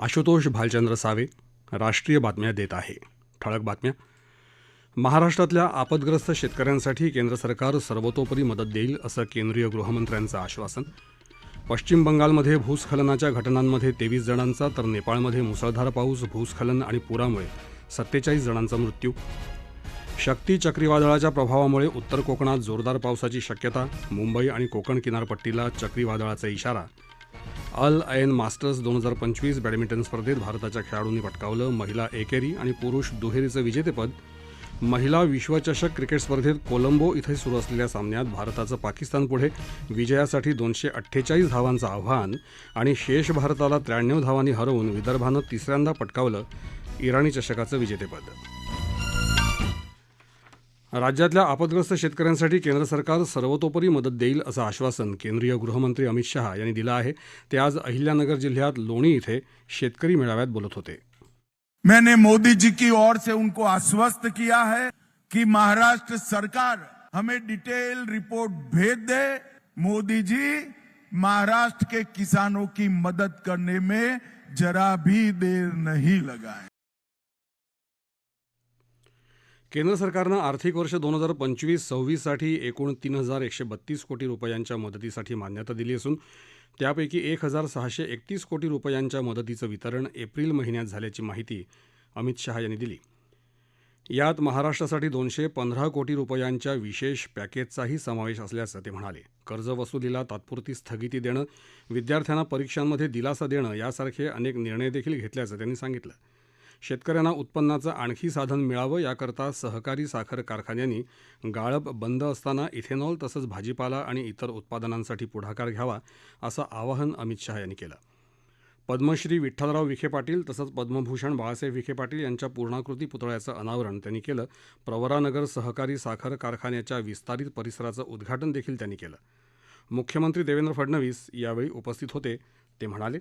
Ashutosh Bhalchandra save राष्ट्रीय बातम्या देत आहे. ठळक बातम्या. महाराष्ट्रातल्या आपदग्रस्त शेतकऱ्यांसाठी केंद्र सरकार सर्वतोपरी मदत देईल असं केंद्रीय गृहमंत्र्यांचं आश्वासन. पश्चिम बंगालमध्ये भूस्खलनाच्या घटनांमध्ये तेवीस जणांचा तर नेपाळमध्ये मुसळधार पाऊस भूस्खलन आणि पुरामुळे सत्तेचाळीस जणांचा मृत्यू. शक्ती चक्रीवादळाच्या प्रभावामुळे उत्तर कोकणात जोरदार पावसाची शक्यता मुंबई आणि कोकण किनारपट्टीला चक्रीवादळाचा इशारा अल ऐन मास्टर्स दोन हजार पंचवीस बॅडमिंटन स्पर्धेत भारताच्या खेळाडूंनी पटकावलं महिला एकेरी आणि पुरुष दुहेरीचं विजेतेपद. महिला विश्वचषक क्रिकेट स्पर्धेत कोलंबो इथे सुरू असलेल्या सामन्यात भारताचं पाकिस्तानपुढे विजयासाठी दोनशे अठ्ठेचाळीस धावांचं आव्हान आणि शेष भारताला त्र्याण्णव धावांनी हरवून विदर्भानं तिसऱ्यांदा पटकावलं इराणी चषकाचं विजेतेपद. राज्यातल्या आपदग्रस्त शेतकऱ्यांसाठी केंद्र सरकार सर्वतोपरी मदत देईल असं आश्वासन केंद्रीय गृहमंत्री अमित शहा यांनी दिलं आहे. ते आज अहिल्यानगर जिल्ह्यात लोणी इथे शेतकरी मेळाव्यात बोलत होते. मैंने मोदी जी की ओर से उनको आश्वस्त किया है कि महाराष्ट्र सरकार हमें डिटेल रिपोर्ट भेज दे। मोदी जी महाराष्ट्र के किसानों की मदद करने में जरा भी देर नहीं लगाए। केंद्र सरकारनं आर्थिक वर्ष दोन हजार पंचवीस सव्वीससाठी एकूण तीन हजार एकशे बत्तीस कोटी रुपयांच्या मदतीसाठी मान्यता दिली असून त्यापैकी एक हजार सहाशे एकतीस कोटी रुपयांच्या मदतीचं वितरण एप्रिल महिन्यात झाल्याची माहिती अमित शहा यांनी दिली. यात महाराष्ट्रासाठी दोनशे पंधरा कोटी रुपयांच्या विशेष पॅकेजचाही समावेश असल्याचं ते म्हणाले. कर्ज वसुलीला तात्पुरती स्थगिती देणं विद्यार्थ्यांना परीक्षांमध्ये दिलासा देणं यासारखे अनेक निर्णय देखील घेतल्याचं त्यांनी सांगितलं. शेतकऱ्यांना उत्पन्नाचं आणखी साधन मिळावं याकरता सहकारी साखर कारखान्यांनी गाळप बंद असताना इथेनॉल तसंच भाजीपाला आणि इतर उत्पादनांसाठी पुढाकार घ्यावा असं आवाहन अमित शहा यांनी केलं. पद्मश्री विठ्ठलराव विखे पाटील तसंच पद्मभूषण बाळासाहेब विखे पाटील यांच्या पूर्णाकृती पुतळ्याचं अनावरण त्यांनी केलं. प्रवरानगर सहकारी साखर कारखान्याच्या विस्तारित परिसराचं उद्घाटन देखील त्यांनी केलं. मुख्यमंत्री देवेंद्र फडणवीस यावेळी उपस्थित होते. ते म्हणाले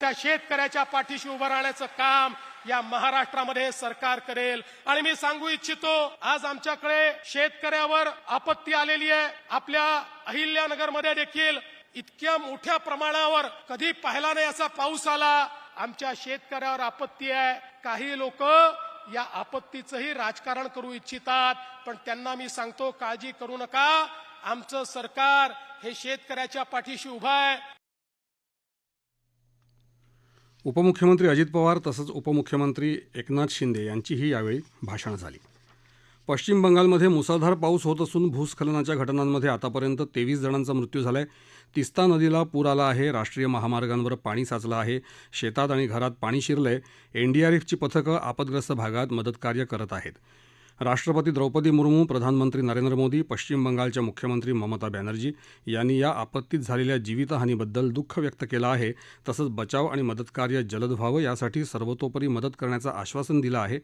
त्या शेतकऱ्याच्या पाठीशी उभं राहण्याचं काम या महाराष्ट्रामध्ये सरकार करेल. आणि मी सांगू इच्छितो आज आमच्याकडे शेतकऱ्यावर आपत्ती आलेली आहे. आपल्या अहिल्यानगरमध्ये देखील इतक्या मोठ्या प्रमाणावर कधी पाहिला नाही असा पाऊस आला. आमच्या शेतकऱ्यावर आपत्ती आहे. काही लोक या आपत्तीचंही राजकारण करू इच्छितात. पण त्यांना मी सांगतो काळजी करू नका. आमचं सरकार हे शेतकऱ्याच्या पाठीशी उभं आहे. उपमुख्यमंत्री अजित पवार तसंच उपमुख्यमंत्री एकनाथ शिंदे यांचीही यावेळी भाषणं झाली. पश्चिम बंगालमध्ये मुसळधार पाऊस होत असून भूस्खलनाच्या घटनांमध्ये आतापर्यंत तेवीस जणांचा मृत्यू झाला आहे तिस्ता नदीला पूर आला आहे राष्ट्रीय महामार्गांवर पाणी साचलं आहे शेतात आणि घरात पाणी शिरलं आहे एनडीआरएफची पथकं आपदग्रस्त भागात मदतकार्य करत आहेत. राष्ट्रपती द्रौपदी मुर्मू प्रधानमंत्री नरेंद्र मोदी पश्चिम बंगालच्या मुख्यमंत्री ममता बॅनर्जी यांनी या आपत्तीत झालेल्या जीवितहानीबद्दल दुःख व्यक्त केलं आहे. तसंच बचाव आणि मदतकार्य जलद व्हावं यासाठी सर्वतोपरी मदत करण्याचं आश्वासन दिलं आहे.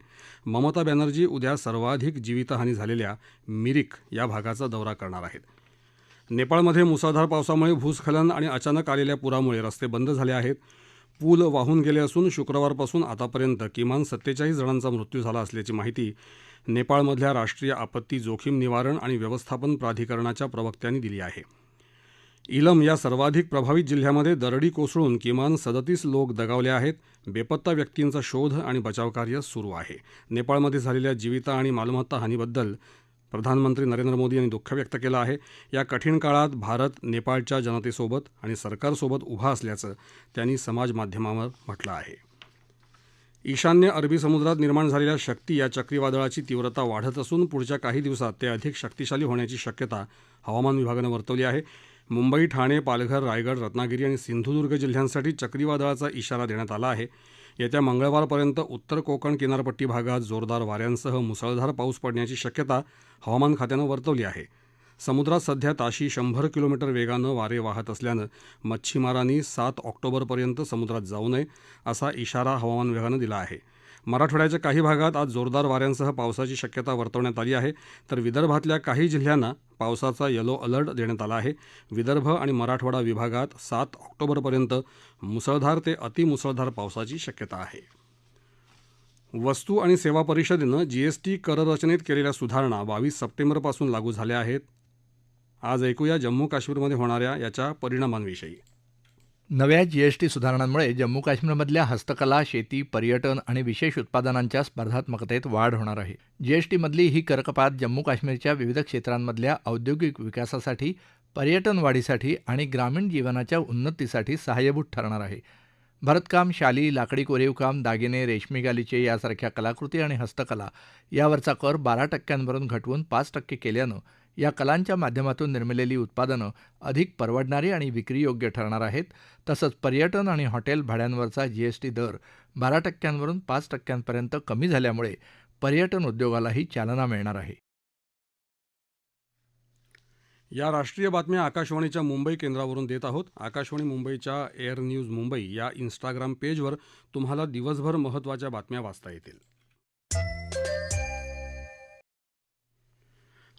ममता बॅनर्जी उद्या सर्वाधिक जीवितहानी झालेल्या मिरिक या भागाचा दौरा करणार आहेत. नेपाळमध्ये मुसळधार पावसामुळे भूस्खलन आणि अचानक आलेल्या पुरामुळे रस्ते बंद झाले आहेत. पूल वाहून गेले असून शुक्रवारपासून आतापर्यंत किमान सत्तेचाळीस जणांचा मृत्यू झाला असल्याची माहिती नेपाळमधल्या राष्ट्रीय आपत्ती जोखीम निवारण आणि व्यवस्थापन प्राधिकरणाच्या प्रवक्त्यांनी दिली आहे. इलम या सर्वाधिक प्रभावित जिल्ह्यामध्ये दरडी कोसळून किमान सदतीस लोक दगावले आहेत. बेपत्ता व्यक्तींचा शोध आणि बचावकार्य सुरू आहे. नेपाळमध्ये झालेल्या जीवित आणि मालमत्ता हानीबद्दल प्रधानमंत्री नरेंद्र मोदी यांनी दुःख व्यक्त केलं आहे. या कठीण काळात भारत नेपाळच्या जनतेसोबत आणि सरकारसोबत उभा असल्याचं त्यांनी समाजमाध्यमावर म्हटलं आहे. ईशान्य अरबी समुद्रात निर्माण झालेल्या शक्ती या चक्रीवादळाची तीव्रता वाढत असून पुढच्या काही दिवसात ते अधिक शक्तिशाली होण्याची शक्यता हवामान विभागानं वर्तवली आहे. मुंबई ठाणे पालघर रायगड रत्नागिरी आणि सिंधुदुर्ग जिल्ह्यांसाठी चक्रीवादळाचा इशारा देण्यात आला आहे. येत्या मंगळवारपर्यंत उत्तर कोकण किनारपट्टी भागात जोरदार वाऱ्यांसह मुसळधार पाऊस पडण्याची शक्यता हवामान खात्यानं वर्तवली आहे. समुद्रात सध्या ताशी शंभर किलोमीटर वेगानं वारे वाहत असल्यानं मच्छीमारांनी सात ऑक्टोबरपर्यंत समुद्रात जाऊ नये असा इशारा हवामान विभागानं दिला आहे. मराठवाड्याच्या काही भागात आज जोरदार वाऱ्यांसह पावसाची शक्यता वर्तवण्यात आली आहे. तर विदर्भातल्या काही जिल्ह्यांना पावसाचा येलो अलर्ट देण्यात आला आहे. विदर्भ आणि मराठवाडा विभागात सात ऑक्टोबरपर्यंत मुसळधार ते अतिमुसळधार पावसाची शक्यता आहे. वस्तू आणि सेवा परिषदेनं जीएसटी कररचनेत केलेल्या सुधारणा बावीस सप्टेंबरपासून लागू झाल्या आहेत. आज ऐकूया जम्मू काश्मीरमध्ये होणाऱ्या याच्या परिणामांविषयी. नव्या जीएसटी सुधारणांमुळे जम्मू काश्मीरमधल्या हस्तकला शेती पर्यटन आणि विशेष उत्पादनांच्या स्पर्धात्मकतेत वाढ होणार आहे. जीएसटीमधली ही करकपात जम्मू काश्मीरच्या विविध क्षेत्रांमधल्या औद्योगिक विकासासाठी पर्यटन वाढीसाठी आणि ग्रामीण जीवनाच्या उन्नतीसाठी सहाय्यभूत ठरणार आहे. भरतकाम शाली लाकडी कोरीवकाम दागिने रेशमी गालिचे यासारख्या कलाकृती आणि हस्तकला यावरचा कर बारा टक्क्यांवरून घटवून पाच टक्के केल्यानं या कलांच्या माध्यमातून निर्मिलेली उत्पादनं अधिक परवडणारी आणि विक्रीयोग्य ठरणार आहेत. तसंच पर्यटन आणि हॉटेल भाड्यांवरचा जीएसटी दर बारा टक्क्यांवरून पाच टक्क्यांपर्यंत कमी झाल्यामुळे पर्यटन उद्योगालाही चालना मिळणार आहे. या राष्ट्रीय बातम्या आकाशवाणीच्या मुंबई केंद्रावरून देत आहोत. आकाशवाणी मुंबईच्या एअर न्यूज मुंबई या इन्स्टाग्राम पेजवर तुम्हाला दिवसभर महत्त्वाच्या बातम्या वाचता येतील.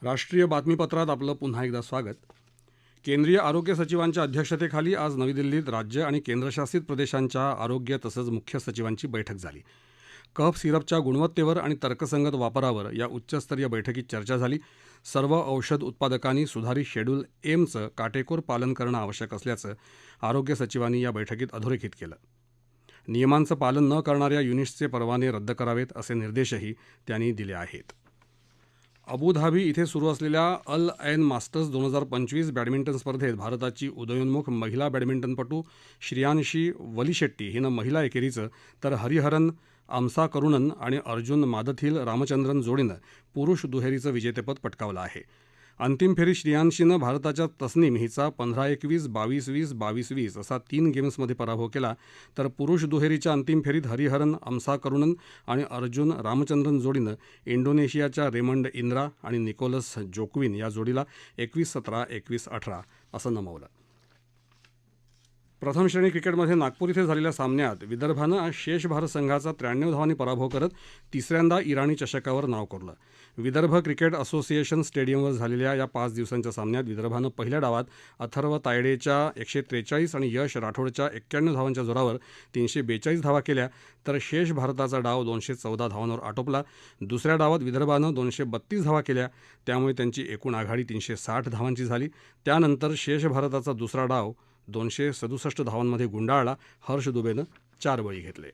राष्ट्रीय बातमीपत्रात आपलं पुन्हा एकदा स्वागत. केंद्रीय आरोग्य सचिवांच्या अध्यक्षतेखाली आज नवी दिल्लीत राज्य आणि केंद्रशासित प्रदेशांच्या आरोग्य तसंच मुख्य सचिवांची बैठक झाली. कफ सिरपच्या गुणवत्तेवर आणि तर्कसंगत वापरावर या उच्चस्तरीय बैठकीत चर्चा झाली. सर्व औषध उत्पादकांनी सुधारित शेड्यूल एमचं काटेकोर पालन करणं आवश्यक असल्याचं आरोग्य सचिवांनी या बैठकीत अधोरेखित केलं. नियमांचं पालन न करणाऱ्या युनिट्सचे परवाने रद्द करावेत असे निर्देशही त्यांनी दिले आहेत. अबुधाबी इथे सुरू असलेल्या अल ऐन मास्टर्स दोन हजार पंचवीस बॅडमिंटन स्पर्धेत भारताची उदयोन्मुख महिला बॅडमिंटनपटू श्रियांशी वलीशेट्टी हिनं महिला एकेरीचं तर हरिहरन आमसा करुणन आणि अर्जुन मादथील रामचंद्रन जोडीनं पुरुष दुहेरीचं विजेतेपद पटकावलं आहे. अंतिम फेरीत श्रियांशीनं भारताच्या तस्नीम हिचा पंधरा एकवीस बावीस वीस बावीस वीस असा तीन गेम्समध्ये पराभव केला. तर पुरुष दुहेरीच्या अंतिम फेरीत हरिहरन अमसा करुणन आणि अर्जुन रामचंद्रन जोडीनं इंडोनेशियाच्या रेमंड इंद्रा आणि निकोलस जोक्विन या जोडीला एकवीस सतरा एकवीस अठरा असं नमवलं. प्रथम श्रेणी क्रिकेटमध्ये नागपूर इथं झालेल्या सामन्यात विदर्भानं आज शेष भारत संघाचा त्र्याण्णव धावांनी पराभव करत तिसऱ्यांदा इराणी चषकावर नाव कोरलं. विदर्भ क्रिकेट असोसिएशन स्टेडियमवर झालेल्या या पाच दिवसांच्या सामन्यात विदर्भानं पहिल्या डावात अथर्व तायडेच्या एकशे त्रेचाळीस आणि यश राठोडच्या एक्क्याण्णव धावांच्या जोरावर तीनशे बेचाळीस धावा केल्या तर शेष भारताचा डाव दोनशे चौदा धावांवर आटोपला. दुसऱ्या डावात विदर्भानं दोनशे बत्तीस धावा केल्या त्यामुळे त्यांची एकूण आघाडी तीनशे साठ धावांची झाली. त्यानंतर शेष भारताचा दुसरा डाव दोनशे सदुसष्ट धावांमध्ये गुंडाळला हर्ष दुबेनं चार बळी घेतले.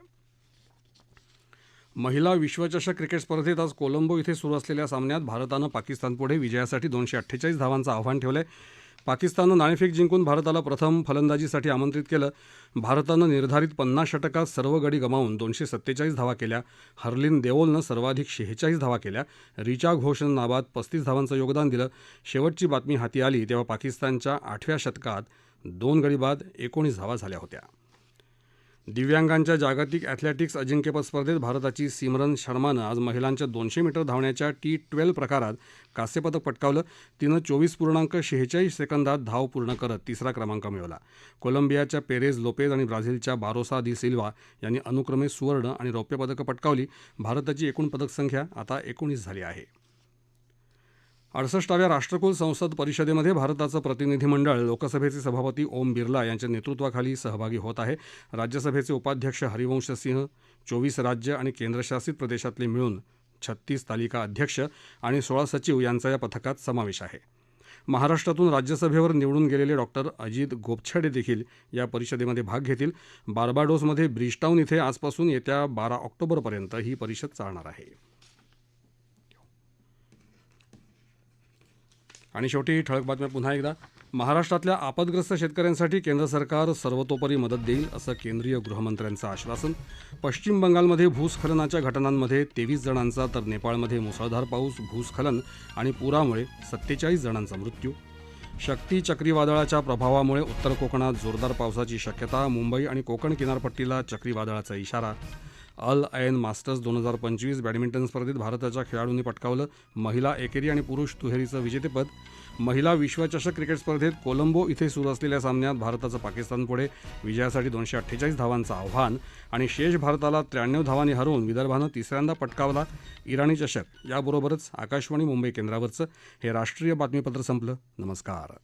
महिला विश्वचषक क्रिकेट स्पर्धेत आज कोलंबो इथे सुरू असलेल्या सामन्यात भारतानं पाकिस्तानपुढे विजयासाठी दोनशे अठ्ठेचाळीस धावांचं आव्हान ठेवलं पाकिस्ताननं नाणेफेक जिंकून भारताला प्रथम फलंदाजीसाठी आमंत्रित केलं. भारतानं निर्धारित पन्नास षटकात सर्व गडी गमावून दोनशे सत्तेचाळीस धावा केल्या. हर्लिन देओलनं सर्वाधिक शेहेचाळीस धावा केल्या. रिचा घोषनं नाबाद पस्तीस धावांचं योगदान दिलं. शेवटची बातमी हाती आली तेव्हा पाकिस्तानच्या आठव्या शतकात दोन गडी बाद एकोणीस धावा झाल्या होत्या. दिव्यांगांच्या जागतिक ॲथलेटिक्स अजिंक्यपद स्पर्धेत भारताची सिमरन शर्मानं आज महिलांच्या दोनशे मीटर धावण्याच्या टी ट्वेल्व प्रकारात कांस्यपदक पटकावलं. तिनं चोवीस पूर्णांक शेहेचाळीस सेकंदात धाव पूर्ण करत तिसरा क्रमांक मिळवला. कोलंबियाच्या पेरेज लोपेज आणि ब्राझीलच्या बारोसा दी सिल्वा यांनी अनुक्रमे सुवर्ण आणि रौप्यपदकं पटकावली. भारताची एकूण पदकसंख्या आता एकोणीस झाली आहे. अडसष्टाव्या राष्ट्रकुल संसद परिषदेमध्ये भारताचं प्रतिनिधीमंडळ लोकसभेचे सभापती ओम बिर्ला यांच्या नेतृत्वाखाली सहभागी होत आहे. राज्यसभेचे उपाध्यक्ष हरिवंश सिंह चोवीस राज्य आणि केंद्रशासित प्रदेशातले मिळून छत्तीस तालिका अध्यक्ष आणि सोळा सचिव यांचा या पथकात समावेश आहे. महाराष्ट्रातून राज्यसभेवर निवडून गेलेले डॉक्टर अजित गोपछडे देखील या परिषदेमध्ये भाग घेतील. बार्बाडोसमध्ये ब्रिजटाऊन इथे आजपासून येत्या बारा ऑक्टोबरपर्यंत ही परिषद चालणार आहे. आणि शेवटी ठळक बातम्या पुन्हा एकदा. महाराष्ट्रातल्या आपदग्रस्त शेतकऱ्यांसाठी केंद्र सरकार सर्वतोपरी मदत देईल असं केंद्रीय गृहमंत्र्यांचं आश्वासन. पश्चिम बंगालमध्ये भूस्खलनाच्या घटनांमध्ये तेवीस जणांचा तर नेपाळमध्ये मुसळधार पाऊस भूस्खलन आणि पुरामुळे सत्तेचाळीस जणांचा मृत्यू. शक्ती चक्रीवादळाच्या प्रभावामुळे उत्तर कोकणात जोरदार पावसाची शक्यता मुंबई आणि कोकण किनारपट्टीला चक्रीवादळाचा इशारा. अल आयन मास्टर्स दोन हजार पंचवीस बॅडमिंटन स्पर्धेत भारताच्या खेळाडूंनी पटकावलं महिला एकेरी आणि पुरुष दुहेरीचं विजेतेपद. महिला विश्वचषक क्रिकेट स्पर्धेत कोलंबो इथे सुरू असलेल्या सामन्यात भारताचं पाकिस्तानपुढे विजयासाठी दोनशे अठ्ठेचाळीस धावांचं आव्हान आणि शेष भारताला त्र्याण्णव धावांनी हरवून विदर्भानं तिसऱ्यांदा पटकावला इराणी चषक. याबरोबरच आकाशवाणी मुंबई केंद्रावरचं हे राष्ट्रीय बातमीपत्र संपलं. नमस्कार.